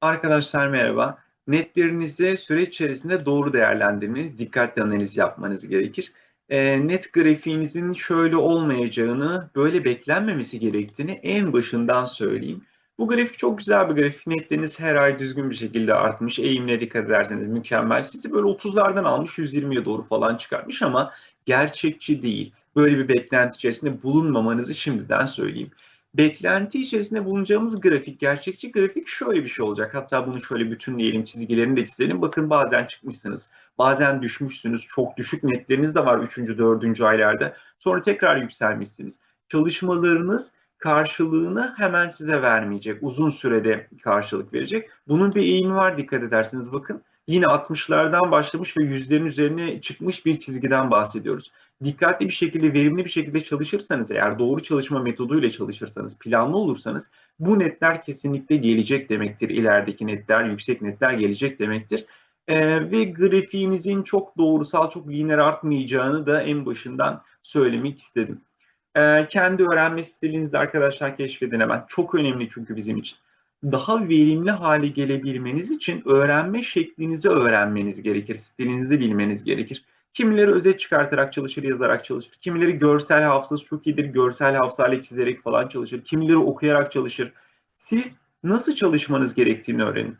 Arkadaşlar merhaba. Netlerinizi süreç içerisinde doğru değerlendirmeniz, dikkatli analiz yapmanız gerekir. E, net grafiğinizin şöyle olmayacağını, böyle beklenmemesi gerektiğini en başından söyleyeyim. Bu grafik çok güzel bir grafik. Netleriniz her ay düzgün bir şekilde artmış. Eğimine dikkat ederseniz mükemmel. Sizi böyle 30'lardan almış 120'ye doğru falan çıkartmış ama gerçekçi değil. Böyle bir beklenti içerisinde bulunmamanızı şimdiden söyleyeyim beklenti içerisinde bulunacağımız grafik, gerçekçi grafik şöyle bir şey olacak. Hatta bunu şöyle bütünleyelim, çizgilerini de çizelim. Bakın bazen çıkmışsınız, bazen düşmüşsünüz. Çok düşük netleriniz de var 3. 4. aylarda. Sonra tekrar yükselmişsiniz. Çalışmalarınız karşılığını hemen size vermeyecek. Uzun sürede karşılık verecek. Bunun bir eğimi var dikkat ederseniz bakın. Yine 60'lardan başlamış ve yüzlerin üzerine çıkmış bir çizgiden bahsediyoruz dikkatli bir şekilde, verimli bir şekilde çalışırsanız, eğer doğru çalışma metoduyla çalışırsanız, planlı olursanız bu netler kesinlikle gelecek demektir. İlerideki netler, yüksek netler gelecek demektir. Ee, ve grafiğinizin çok doğrusal, çok lineer artmayacağını da en başından söylemek istedim. Ee, kendi öğrenme stilinizde arkadaşlar keşfedin hemen. Çok önemli çünkü bizim için. Daha verimli hale gelebilmeniz için öğrenme şeklinizi öğrenmeniz gerekir. Stilinizi bilmeniz gerekir. Kimileri özet çıkartarak çalışır, yazarak çalışır. Kimileri görsel hafızası çok iyidir, görsel hafızayla çizerek falan çalışır. Kimileri okuyarak çalışır. Siz nasıl çalışmanız gerektiğini öğrenin.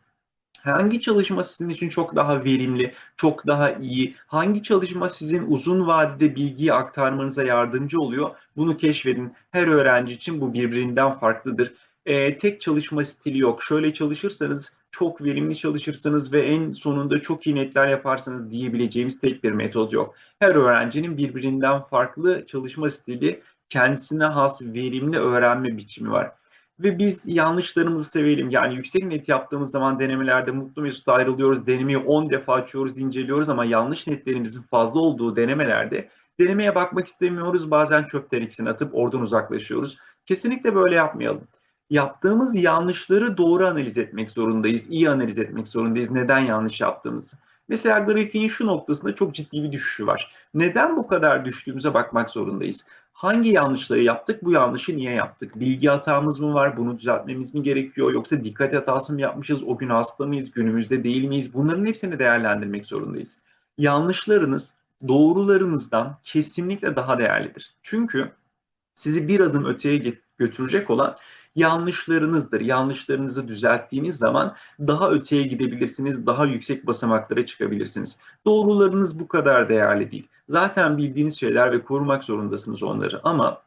Hangi çalışma sizin için çok daha verimli, çok daha iyi? Hangi çalışma sizin uzun vadede bilgiyi aktarmanıza yardımcı oluyor? Bunu keşfedin. Her öğrenci için bu birbirinden farklıdır. Ee, tek çalışma stili yok. Şöyle çalışırsanız çok verimli çalışırsanız ve en sonunda çok iyi netler yaparsanız diyebileceğimiz tek bir metot yok. Her öğrencinin birbirinden farklı çalışma stili, kendisine has verimli öğrenme biçimi var. Ve biz yanlışlarımızı sevelim. Yani yüksek net yaptığımız zaman denemelerde mutlu mesut ayrılıyoruz. Denemeyi 10 defa açıyoruz, inceliyoruz ama yanlış netlerimizin fazla olduğu denemelerde denemeye bakmak istemiyoruz. Bazen çöp tenekesine atıp oradan uzaklaşıyoruz. Kesinlikle böyle yapmayalım yaptığımız yanlışları doğru analiz etmek zorundayız, iyi analiz etmek zorundayız neden yanlış yaptığımızı. Mesela grafiğin şu noktasında çok ciddi bir düşüşü var. Neden bu kadar düştüğümüze bakmak zorundayız. Hangi yanlışları yaptık, bu yanlışı niye yaptık? Bilgi hatamız mı var, bunu düzeltmemiz mi gerekiyor? Yoksa dikkat hatası mı yapmışız, o gün hasta mıyız, günümüzde değil miyiz? Bunların hepsini değerlendirmek zorundayız. Yanlışlarınız doğrularınızdan kesinlikle daha değerlidir. Çünkü sizi bir adım öteye götürecek olan yanlışlarınızdır. Yanlışlarınızı düzelttiğiniz zaman daha öteye gidebilirsiniz, daha yüksek basamaklara çıkabilirsiniz. Doğrularınız bu kadar değerli değil. Zaten bildiğiniz şeyler ve korumak zorundasınız onları ama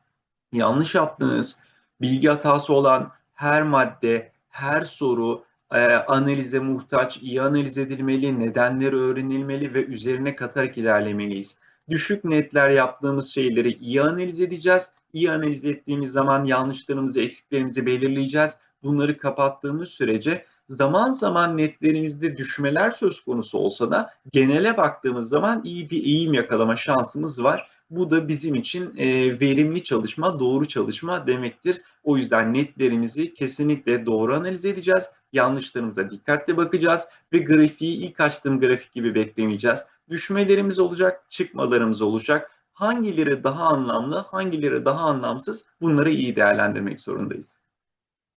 yanlış yaptığınız, bilgi hatası olan her madde, her soru e, analize muhtaç, iyi analiz edilmeli, nedenleri öğrenilmeli ve üzerine katarak ilerlemeliyiz. Düşük netler yaptığımız şeyleri iyi analiz edeceğiz iyi analiz ettiğimiz zaman yanlışlarımızı, eksiklerimizi belirleyeceğiz. Bunları kapattığımız sürece zaman zaman netlerimizde düşmeler söz konusu olsa da genele baktığımız zaman iyi bir eğim yakalama şansımız var. Bu da bizim için e, verimli çalışma, doğru çalışma demektir. O yüzden netlerimizi kesinlikle doğru analiz edeceğiz. Yanlışlarımıza dikkatli bakacağız ve grafiği ilk açtığım grafik gibi beklemeyeceğiz. Düşmelerimiz olacak, çıkmalarımız olacak hangileri daha anlamlı, hangileri daha anlamsız bunları iyi değerlendirmek zorundayız.